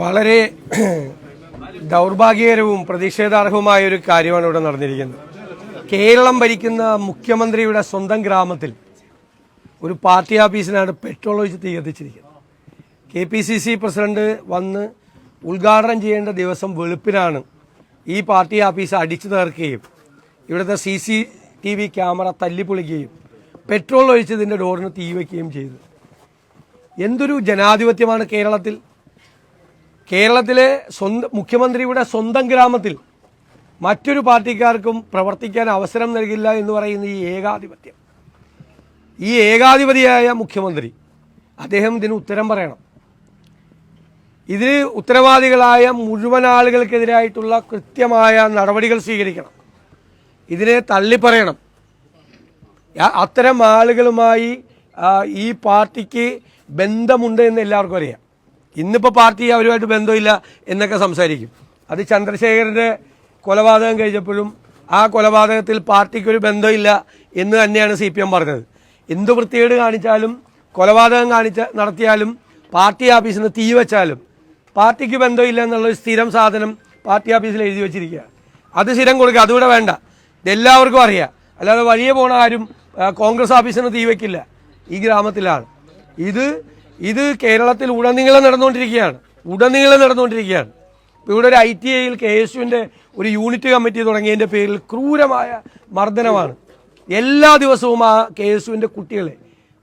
വളരെ ദൗർഭാഗ്യകരവും പ്രതിഷേധാർഹവുമായ ഒരു കാര്യമാണ് ഇവിടെ നടന്നിരിക്കുന്നത്. കേരളം ഭരിക്കുന്ന മുഖ്യമന്ത്രിയുടെ സ്വന്തം ഗ്രാമത്തിൽ ഒരു പാർട്ടി ഓഫീസിനാണ് പെട്രോൾ ഒഴിച്ച് തീ കത്തിച്ചിരിക്കുന്നത്. K P C C president വന്ന് ഉദ്ഘാടനം ചെയ്യേണ്ട ദിവസം വെളുപ്പിനാണ് ഈ പാർട്ടി ഓഫീസ് അടിച്ചു തീർക്കുകയും ഇവിടുത്തെ C C T V camera തല്ലിപ്പൊളിക്കുകയും petrol ഒഴിച്ചതിന്റെ ഡോറിന് തീ വയ്ക്കുകയും ചെയ്തു എന്തൊരു ജനാധിപത്യമാണ് കേരളത്തിൽ? കേരളത്തിലെ സ്വന്തം മുഖ്യമന്ത്രിയുടെ സ്വന്തം ഗ്രാമത്തിൽ മറ്റൊരു പാർട്ടിക്കാർക്കും പ്രവർത്തിക്കാൻ അവസരം നൽകില്ല എന്ന് പറയുന്ന ഈ ഏകാധിപത്യം. ഈ ഏകാധിപതിയായ മുഖ്യമന്ത്രി അദ്ദേഹം ഇതിന് ഉത്തരം പറയണം. ഇതിന് ഉത്തരവാദികളായ മുഴുവൻ ആളുകൾക്കെതിരായിട്ടുള്ള കൃത്യമായ നടപടികൾ സ്വീകരിക്കണം. ഇതിനെ തള്ളിപ്പറയണം. അത്തരം ആളുകളുമായി ഈ പാർട്ടിക്ക് ബന്ധമുണ്ട് എന്ന് എല്ലാവർക്കും അറിയാം. ഇന്നിപ്പോൾ പാർട്ടി അവരുമായിട്ട് ബന്ധമില്ല എന്നൊക്കെ സംസാരിക്കും. അത് ചന്ദ്രശേഖരന്റെ കൊലപാതകം കഴിഞ്ഞപ്പോഴും ആ കൊലപാതകത്തിൽ പാർട്ടിക്കൊരു ബന്ധമില്ല എന്ന് തന്നെയാണ് സി പി എം പറഞ്ഞത്. എന്ത് വൃത്തികേട് കാണിച്ചാലും കൊലപാതകം കാണിച്ച നടത്തിയാലും പാർട്ടി ഓഫീസിൽ നിന്ന് തീ വെച്ചാലും പാർട്ടിക്ക് ബന്ധമില്ല എന്നുള്ളൊരു സ്ഥിരം സാധനം പാർട്ടി ഓഫീസിൽ എഴുതി വെച്ചിരിക്കുക അത് സ്ഥിരം കൊടുക്കുക അതുകൂടെ വേണ്ട. ഇതെല്ലാവർക്കും അറിയാം. അല്ലാതെ വഴിയെ പോണ ആരും കോൺഗ്രസ് ഓഫീസിന് തീ വയ്ക്കില്ല ഈ ഗ്രാമത്തിലാണ്. ഇത് ഇത് കേരളത്തിൽ ഉടനീളം നടന്നുകൊണ്ടിരിക്കുകയാണ്. ഉടനീളം നടന്നുകൊണ്ടിരിക്കുകയാണ്. ഇവിടെ ഒരു ഐ ടി ഐയിൽ കെ എസ് യുവിന്റെ ഒരു യൂണിറ്റ് കമ്മിറ്റി തുടങ്ങിയതിന്റെ പേരിൽ ക്രൂരമായ മർദ്ദനമാണ്. എല്ലാ ദിവസവും ആ കെ എസ് യുവിന്റെ കുട്ടികളെ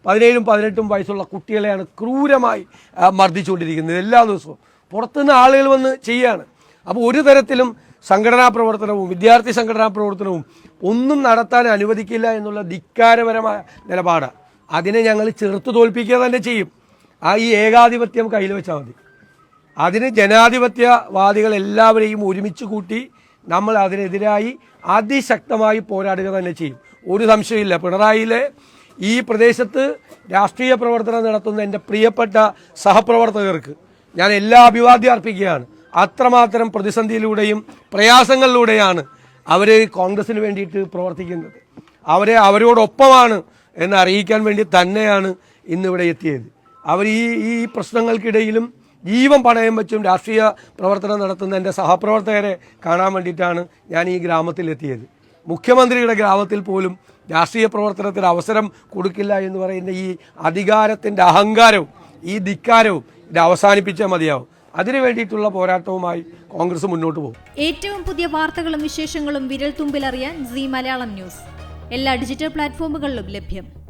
പതിനേഴും പതിനെട്ടും വയസ്സുള്ള കുട്ടികളെയാണ് ക്രൂരമായി മർദ്ദിച്ചുകൊണ്ടിരിക്കുന്നത് എല്ലാ ദിവസവും. പുറത്തുനിന്ന് ആളുകൾ വന്ന് ചെയ്യാണ്. അപ്പോൾ ഒരു തരത്തിലും സംഘടനാ പ്രവർത്തനവും വിദ്യാർത്ഥി സംഘടനാ പ്രവർത്തനവും ഒന്നും നടത്താൻ അനുവദിക്കില്ല എന്നുള്ള ധിക്കാരപരമായ നിലപാടാണ് അതിനെ ഞങ്ങൾ ചെറുത്തു തോൽപ്പിക്കുക തന്നെ ചെയ്യും. ആ ഈ ഏകാധിപത്യം കയ്യിൽ വെച്ചാൽ മതി. അതിന് ജനാധിപത്യവാദികൾ എല്ലാവരെയും ഒരുമിച്ച് കൂട്ടി നമ്മൾ അതിനെതിരായി അതിശക്തമായി പോരാടുക തന്നെ ചെയ്യും. ഒരു സംശയമില്ല പിണറായിയിലെ ഈ പ്രദേശത്ത് രാഷ്ട്രീയ പ്രവർത്തനം നടത്തുന്ന എന്റെ പ്രിയപ്പെട്ട സഹപ്രവർത്തകർക്ക് ഞാൻ എല്ലാ അഭിവാദ്യം അർപ്പിക്കുകയാണ്. അത്രമാത്രം പ്രതിസന്ധിയിലൂടെയും പ്രയാസങ്ങളിലൂടെയാണ് അവർ കോൺഗ്രസിന് വേണ്ടിയിട്ട് പ്രവർത്തിക്കുന്നത്. അവരെ അവരോടൊപ്പമാണ് എന്ന് അറിയിക്കാൻ വേണ്ടി തന്നെയാണ് ഇന്നിവിടെ എത്തിയത്. അവർ ഈ ഈ പ്രശ്നങ്ങൾക്കിടയിലും ജീവൻ പണയം വെച്ചും രാഷ്ട്രീയ പ്രവർത്തനം നടത്തുന്ന എന്റെ സഹപ്രവർത്തകരെ കാണാൻ വേണ്ടിയിട്ടാണ് ഞാൻ ഈ ഗ്രാമത്തിലെത്തിയത്. മുഖ്യമന്ത്രിയുടെ ഗ്രാമത്തിൽ പോലും രാഷ്ട്രീയ പ്രവർത്തനത്തിന് അവസരം കൊടുക്കില്ല എന്ന് പറയുന്ന ഈ അധികാരത്തിന്റെ അഹങ്കാരവും ഈ ധിക്കാരവും ഇത് അവസാനിപ്പിച്ചാൽ മതിയാവും. അതിനു വേണ്ടിയിട്ടുള്ള പോരാട്ടവുമായി കോൺഗ്രസ് മുന്നോട്ട് പോകും. ഏറ്റവും പുതിയ വാർത്തകളും വിശേഷങ്ങളും വിരൽ തുമ്പിലറിയാൻ സി മലയാളം ന്യൂസ്. എല്ലാ ഡിജിറ്റൽ പ്ലാറ്റ്ഫോമുകളിലും ലഭ്യം.